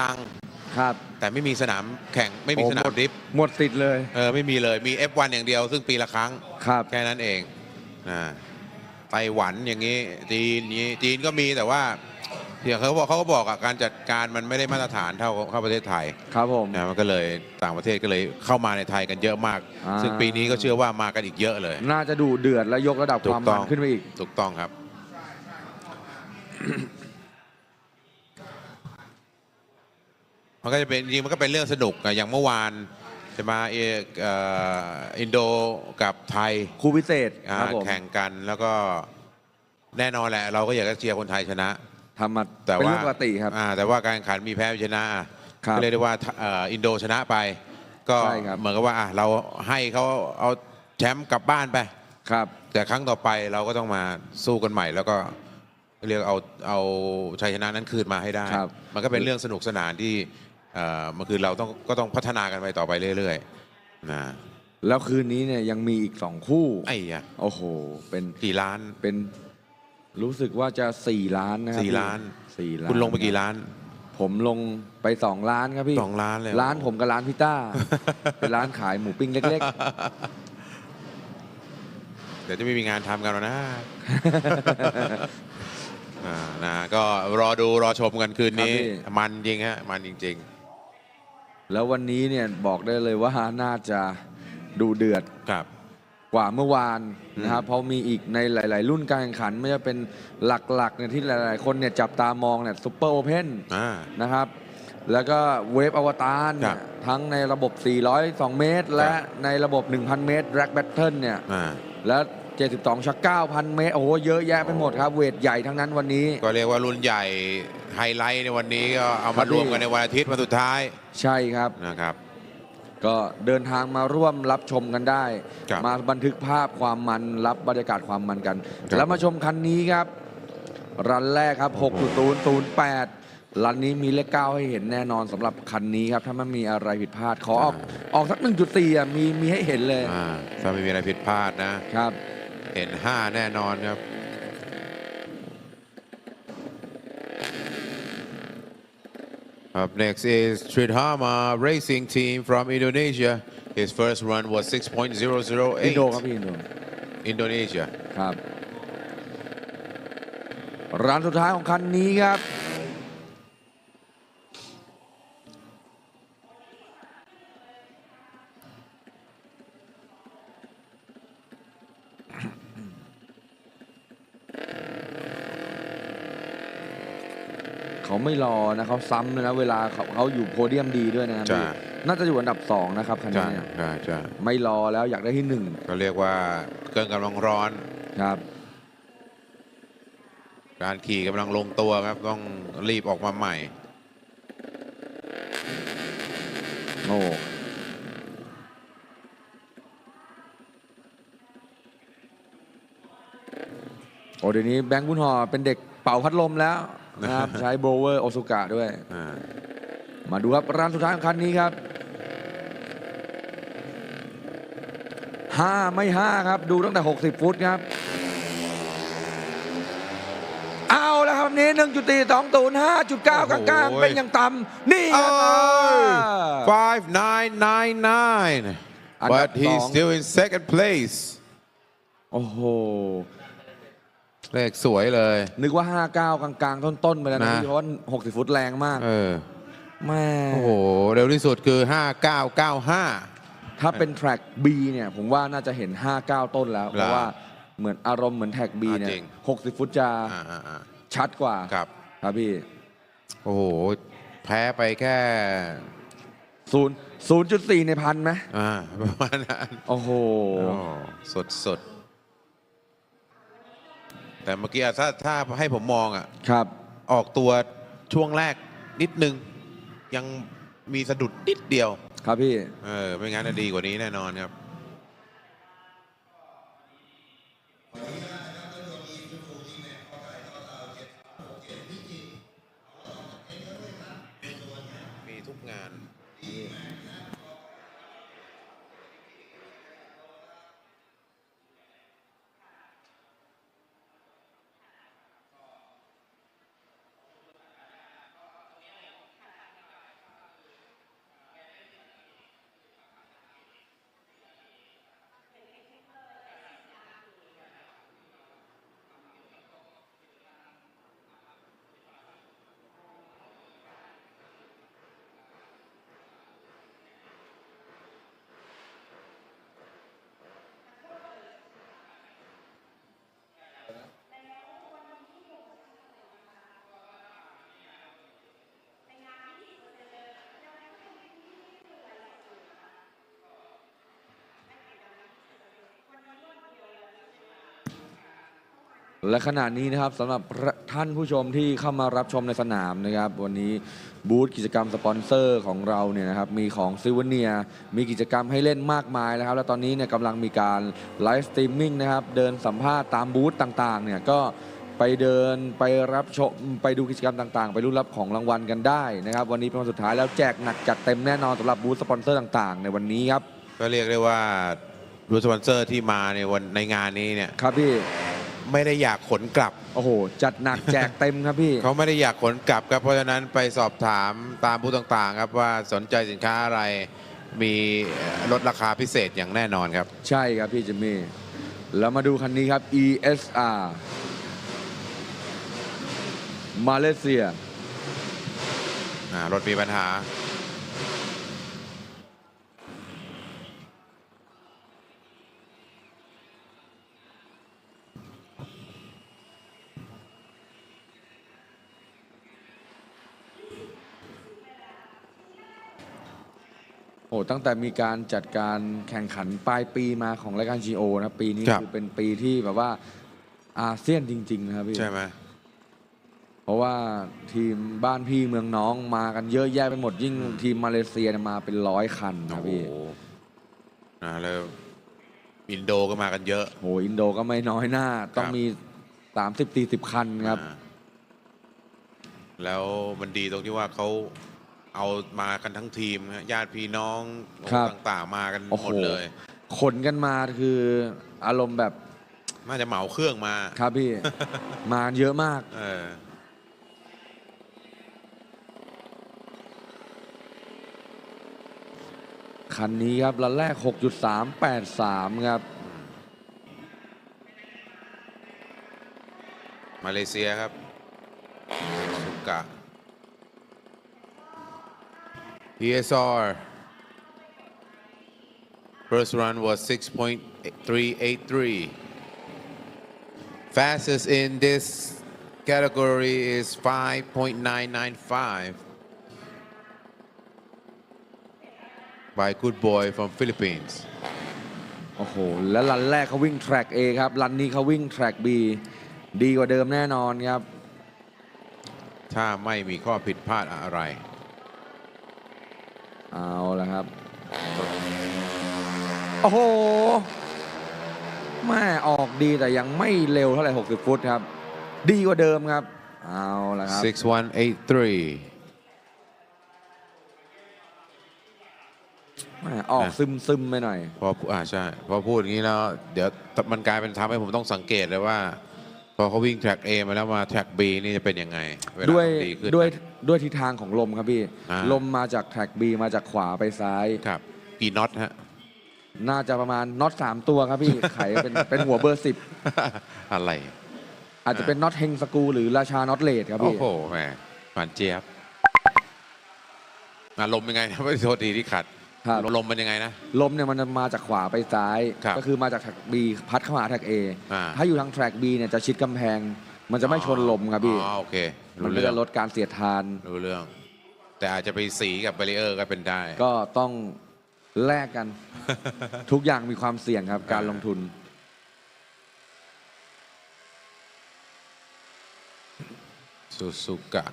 ตังค์ครับแต่ไม่มีสนามแข่งไม่มีโอ้สนาหมมดดริฟต์หมดสิทธิ์เลย เออไม่มีเลยมี F1 อย่างเดียว ซึ่งปีละครั้ง ครับ แค่นั้นเองนะไต้หวันอย่างนี้จีนนี้จีนก็มีแต่ว่าอย่างเขาบอกเขาก็บอกอะการจัดการมันไม่ได้มาตรฐานเท่าเข้าประเทศไทยครับผมนะมันก็เลยต่างประเทศก็เลยเข้ามาในไทยกันเยอะมาก อ่า ซึ่งปีนี้ก็เชื่อว่ามากันอีกเยอะเลย น่าจะดูเดือดและยกระดับถูคกวามต้มัอง นขึ้นไปอีก ถูกต้องครับ มันก็จะเป็นจริงๆมันก็เป็นเรื่องสนุกอะอย่างเมื่อวานใช่ไหมเอเอ่ออินโดกับไทยคู่พิเศษอ่าครับผมแข่งกันแล้วก็แน่นอนแหละ เราก็อยากจะเชียร์คนไทยชนะ ทำมาแต่เป็นว่าเรื่องปกติครับ อ่าแต่ว่าการแข่งขันมีแพ้มีชนะอะครับก็เรียกได้ว่าเอ่ออินโดชนะไป ก็ใช่ครับ เหมือนกับว่าอะเราให้เขาเอาแชมป์กลับบ้านไป ครับ แต่ครั้งต่อไปเราก็ต้องมาสู้กันใหม่ แล้วก็เรียกเอาเอาชัยชนะนั้นคืนมาให้ได้ ครับ มันก็เป็นเรื่องสนุกสนานที่เอ่อ มันคือเราต้องก็ต้องพัฒนากันไปต่อไปเรื่อยๆนะแล้วคืนนี้เนี่ยยังมีอีกสองคู่ไอ้ยะโอ้โห เป็นกี่ล้านเป็นรู้สึกว่าจะ4ล้านนะครับสี่พี่ล้านสี่ล้าน คุณลงไปกี่ล้าน ผมลงไป2ล้านครับพี่สองล้านเลยร้านผมกับร้านพี่ต้า เป็นร้านขายหมูปิ้งเล็กเดี๋ยวจะไม่มีงานทำกันแล้วนะอ่านะก็รอดูรอชมกันคืนนี้ครับพี่มันจริงฮะ มันจริง ๆ แล้ววันนี้เนี่ยบอกได้เลยว่าน่าจะดูเดือดๆครับ กว่าเมื่อวานนะครับอืมเพราะมีอีกในหลาย ๆ รุ่นการแข่งขันไม่ว่าเป็นหลัก ๆ เนี่ยที่หลาย ๆ คนเนี่ยจับตามองเนี่ยซูเปอร์โอเพนอ่านะครับ แล้วก็เวฟอวตารครับทั้งในระบบ 402 เมตร และครับในระบบ 1,000 เมตรแร็กแบทเทิลเนี่ยอ่าและ 72 ชัก 9,000 เมตร โอ้โห เยอะแยะไปหมดครับ เวทใหญ่ทั้งนั้นวันนี้ ก็เรียกว่ารุ่นใหญ่ไฮไลท์ในวันนี้ก็เอาครัมาบรวมพี่กันในวันอาทิตย์วันสุดท้าย ใช่ครับนะครับ ก็เดินทางมาร่วมรับชมกันได้ ครับมาบันทึกภาพความมันรับบรรยากาศความมันกัน ครับ แล้วมาชมคันนี้ครับ รันแรกครับ 6.008 รันนี้มีเลขเก้าให้เห็นแน่นอนสำหรับคันนี้ครับ ถ้ามันมีอะไรผิดพลาดขอออกออกสัก 1.4อะมีมีให้เห็นเลยอ่าถ้าไม่มีอะไรผิดพลาดนะ ครับ เห็น 5 แน่นอนครับ Up next is Tridharma Racing Team from Indonesia. His first run was อินโดครับ 6.008. พี่อินโด Indonesia. ครับรันสุดท้ายของคันนี้ครับ เขาไม่รอนะเขาซ้ำเลยนะเวลาเขาเขาอยู่โพเดียมดีด้วยนะครับใช่ พี่น่าจะอยู่อันดับสองนะครับคันใช่นี้เนี่ยใช่ใช่ไม่รอแล้วอยากได้ที่หนึ่งก็เรียกว่าเครื่องกำลังร้อน ครับ การขี่กำลังลงตัวครับ ต้องรีบออกมาใหม่ โอ้โอ้เดี๋ยวนี้แบงค์บุญหอเป็นเด็กเป่าพัดลมแล้ว นะครับ ใช้โบรเวอร์โอซุกะด้วย อ่ามาดูครับร้านสุดท้ายของคันนี้ครับห้าไม่ห้าครับ ดูตั้งแต่ 60 ฟุตครับ เอาแล้วครับนี้หนึ่งจุดตีสองศูนย์ห้าจุดเก้ากลางๆเป็นอย่างต่ำนี่ครับ five nine nine nine อันดับ but he's สอง still in second place โอ้โห เลขสวยเลย นึกว่า 59 กลางๆ ต้นๆไปแล้วนะนะ พี่เพราะว่า60 ฟุตแรงมากเออ แม่โอ้โห เร็วที่สุดคือ 5995 ถ้าเป็นแทร็ก B เนี่ย ผมว่าน่าจะเห็น 59 ต้นแล้ว เพราะว่าเหมือนอารมณ์เหมือนแท็ก B อ่าเนี่จริยง60 ฟุตจะอ่าอ่าอ่าชัดกว่าครับ ครับพี่โอ้โห แพ้ไปแค่ศูนย์ศูนย์จุดสี่ในพันไหมอ่าประมาณนั้นโอ้โห สดสด แต่เมื่อกี้อะถ้าถ้าให้ผมมองอะ ครับ ออกตัวช่วงแรกนิดนึง ยังมีสะดุดนิดเดียว ครับพี่ เออ ไม่งั้นจะดีกว่านี้แน่นอนครับ มีทุกงาน และขณะนี้นะครับสำหรับท่านผู้ชมที่เข้ามารับชมในสนามนะครับ วันนี้บูธกิจกรรมสปอนเซอร์ของเราเนี่ยนะครับมีของซิวเนียมีกิจกรรมให้เล่นมากมายนะครับ และตอนนี้เนี่ยกำลังมีการไลฟ์สตรีมมิ่งนะครับ เดินสัมภาษณ์ตามบูธต่างๆเนี่ยก็ไปเดินไปรับชมไปดูกิจกรรมต่างๆ ไปรุ่นรับของรางวัลกันได้นะครับ วันนี้เป็นวันสุดท้ายแล้วแจกหนักจัดเต็มแน่นอนสำหรับบูธสปอนเซอร์ต่างๆ ในวันนี้ครับก็เรียกได้ว่าดูสปอนเซอร์ที่มาในวันในงานนี้เนี่ยครับพี่ ไม่ได้อยากขนกลับ โอ้โห จัดหนักแจกเต็มครับพี่ เขาไม่ได้อยากขนกลับครับเพราะฉะนั้นไปสอบถามตามบูธต่างๆ ครับว่าสนใจสินค้าอะไรมีลดราคาพิเศษอย่างแน่นอนครับ ใช่ครับพี่จิมมี่แล้วมาดูคันนี้ครับ ESR มาเลเซียอ่ารถมีปัญหา โอ้ตั้งแต่มีการจัดการแข่งขันปลายปีมาของรายการ GO นะครับปีนี้ครับ คือเป็นปีที่แบบว่าอาเซียนจริง ๆ นะครับพี่ ใช่ไหม เพราะว่าทีมบ้านพี่เมืองน้องมากันเยอะแยะไปหมดยิ่งทีมมาเลเซียเนี่ยมาเป็นร้อยคันคโอ้รับโหพี่นะแล้วอินโดก็มากันเยอะโหอินโดก็ไม่น้อยหน้า ต้องครับมี 30-40 คันครับ อ่าแล้วมันดีตรงที่ว่าเขา เอามากันทั้งทีมฮะญาติพี่น้องครับ ต่างๆ มากันโอ้โหหมดเลย ขนกันมาคืออารมณ์แบบน่าจะเหมาเครื่องมาครับพี่ มาเยอะมาก เออคันนี้ครับรันแรก 6.383 ครับ มาเลเซียครับสุกะ ESR first run was 6.383 fastest in this category is 5.995 by good boy from Philippines โอ้โห แล้วรันแรกเขาวิ่งแทร็ก A ครับ รันนี้เขาวิ่งแทร็ก B ดีกว่าเดิมแน่นอนครับ ถ้าไม่มีข้อผิดพลาดอะไรเอาละ ครับ โอ้โหแม่ออกดีแต่ยังไม่เร็วเท่าไหร่ 60 ฟุตครับ ดีกว่าเดิมครับ เอาละครับ 6183แม่ออกซึมซึมๆไปหน่อย พออ่าใช่ พอพูดอย่างนี้แล้ว เดี๋ยวมันกลายเป็นทำให้ผมต้องสังเกตเลยว่าพ อเขาวิ่งแทร็ก A มาแล้วมาแทร็ก B นี่จะเป็นยังไงเวลาด้วยมันดีขึ้น ด้วยด้วยทิศทางของลมครับพี่อ่า ลมมาจากแทร็ก B มาจากขวาไปซ้าย ครับกี่น็อตฮะ น่าจะประมาณน็อตสามตัวครับพี่ ไขเป็นเป็นหัวเบอร์สิบอะไร อาจจะเป็นน็อตเฮงสกรูหรือราชาน็อตเลดครับโอ้พี่โหแหมหวานเจี๊ยบอะลมยังไงนะ ไม่โทษทีที่ขัด ครับ ลมเป็นยังไงนะ ลมเนี่ยมันจะมาจากขวาไปซ้าย ครับก็คือมาจากแทร็ก B พัดเข้าหาแทร็ก A อ่า ถ้าอยู่ทางแทร็ก B เนี่ยจะชิดกำแพง มันจะไม่ชนลมครับพี่ อ๋อโอเคมันรู้ก็เรื่อจะงลดการเสียดทาน รู้เรื่อง แต่อาจจะไปสีกับ b บ r เออร์ก็เป็นได้ ก็ต้องแลกกัน ทุกอย่างมีความเสี่ยงครับการลงทุน ซูซูกะ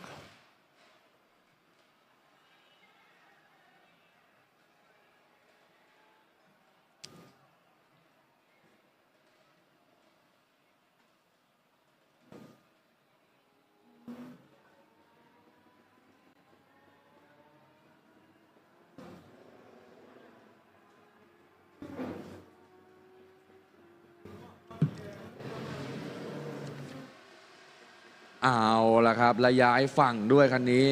เอาละครับและย้ายฝั่งด้วยคันนี้